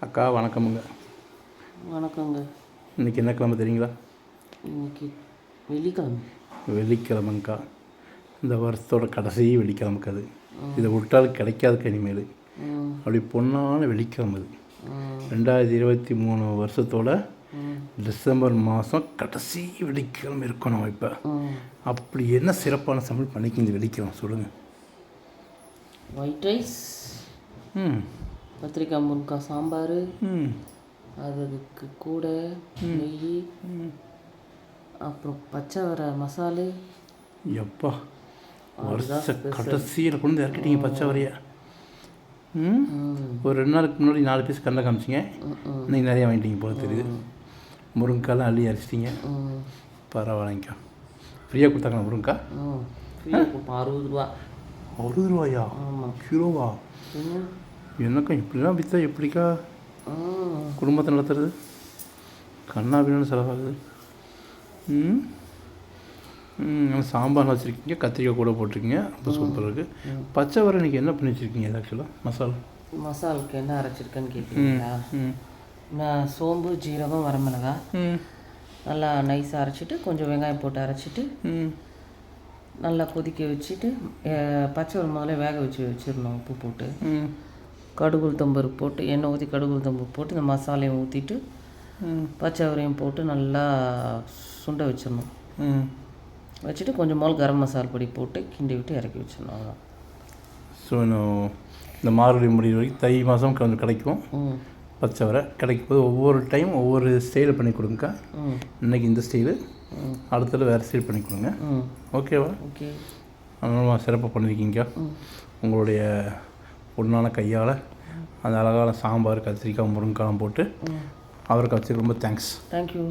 அக்கா வணக்கமுங்க. வணக்கங்க. இன்றைக்கி என்ன கிழமை தெரியுங்களா? இன்னைக்கு வெள்ளிக்கிழமை. வெள்ளிக்கிழமைங்க்கா இந்த வருஷத்தோட கடைசி வெள்ளிக்கிழமைக்கு அது. இதை விட்டால் கிடைக்காது கனிமேல் ம், அப்படி பொண்ணான வெள்ளிக்கிழமை அது. ரெண்டாயிரத்தி இருபத்தி மூணு வருஷத்தோட டிசம்பர் மாதம் கடைசி வெள்ளிக்கிழமை இருக்கும் நம்ம இப்போ. அப்படி என்ன சிறப்பான சமையல் பண்ணிக்க இந்த வெள்ளிக்கிழமை சொல்லுங்கள் ஒயிட் ரைஸ் ம். கத்திரிக்காய் முருங்காய் சாம்பார். ம். அதுக்கு கூட நெய். அப்புறம் பச்சை வர மசாலு. எப்பா வருஷ கடைசியில் கொண்டு வந்து இறக்கிட்டீங்க பச்சை வரைய ஒரு ரெண்டு நாளுக்கு முன்னாடி நாலு பீஸ் கண்ணில் காமிச்சிங்க. இன்னைக்கு நிறையா வாங்கிட்டீங்க போல தெரியுது. முருங்கைக்காலாம் அள்ளி அரைச்சிட்டிங்க. ம், பரவாயில்லைங்கக்கா ஃப்ரீயாக கொடுத்தாங்களா முருங்கா? அறுபது ரூபா. அறுபது ரூபாயா? கிலோவா? என்னக்கா இப்படிலாம் விற்றா எப்படிக்கா? குடும்பத்தை நடத்துறது? கண்ணா பின்னு செலவாகுது. ம். ம் சாம்பார் வச்சுருக்கீங்க கத்திரிக்காய் கூட போட்டிருக்கீங்க ரொம்ப சூப்பராக இருக்குது பச்சை வரை இன்றைக்கி என்ன பண்ணி வச்சுருக்கீங்க ஆக்சுவலாக மசாலா. மசாலுக்கு என்ன அரைச்சிருக்கேன்னு கேட்குறீங்களா ம். நான் சோம்பு ஜீரகம் வரமிளகாய் ம். நல்லா நைஸாக அரைச்சிட்டு கொஞ்சம் வெங்காயம் போட்டு அரைச்சிட்டு ம். நல்லா கொதிக்க வச்சுட்டு பச்சை ஒரு முதல்ல வேக வச்சு வச்சிடணும் உப்பு போட்டு. ம். கடுகு உளுத்தம்பருப்பு போட்டு எண்ணெய் ஊற்றி கடுகு உளுத்தம்பருப்பு போட்டு இந்த மசாலையும் ஊற்றிட்டு பச்சை வரையும் போட்டு நல்லா சுண்ட வச்சிடணும். வச்சுட்டு கொஞ்சம் மோல் கரம் மசாலா பொடி போட்டு கிண்டி விட்டு இறக்கி வச்சிடணும் அவ்வளோதான் ஸோ இன்னும் இந்த மார்கழி முடிவு வரைக்கும் தை மாதம் கொஞ்சம் கிடைக்கும். பச்சை வரை கிடைக்கும் போது ஒவ்வொரு டைம் ஒவ்வொரு ஸ்டைல் பண்ணி கொடுங்கக்கா. ம். இன்னைக்கு இந்த ஸ்டைலு அடுத்தது வேறு ஸ்டைல் பண்ணி கொடுங்க. ம். ஓகேவா ஓகே அதனால சிறப்பாக பண்ணியிருக்கீங்க உங்களுடைய பொண்ணான கையால் அந்த அழகான சாம்பார் கத்திரிக்காய் முருங்கைக்காய் போட்டு அவருக்கு வச்சு ரொம்ப தேங்க்ஸ் தேங்க்யூ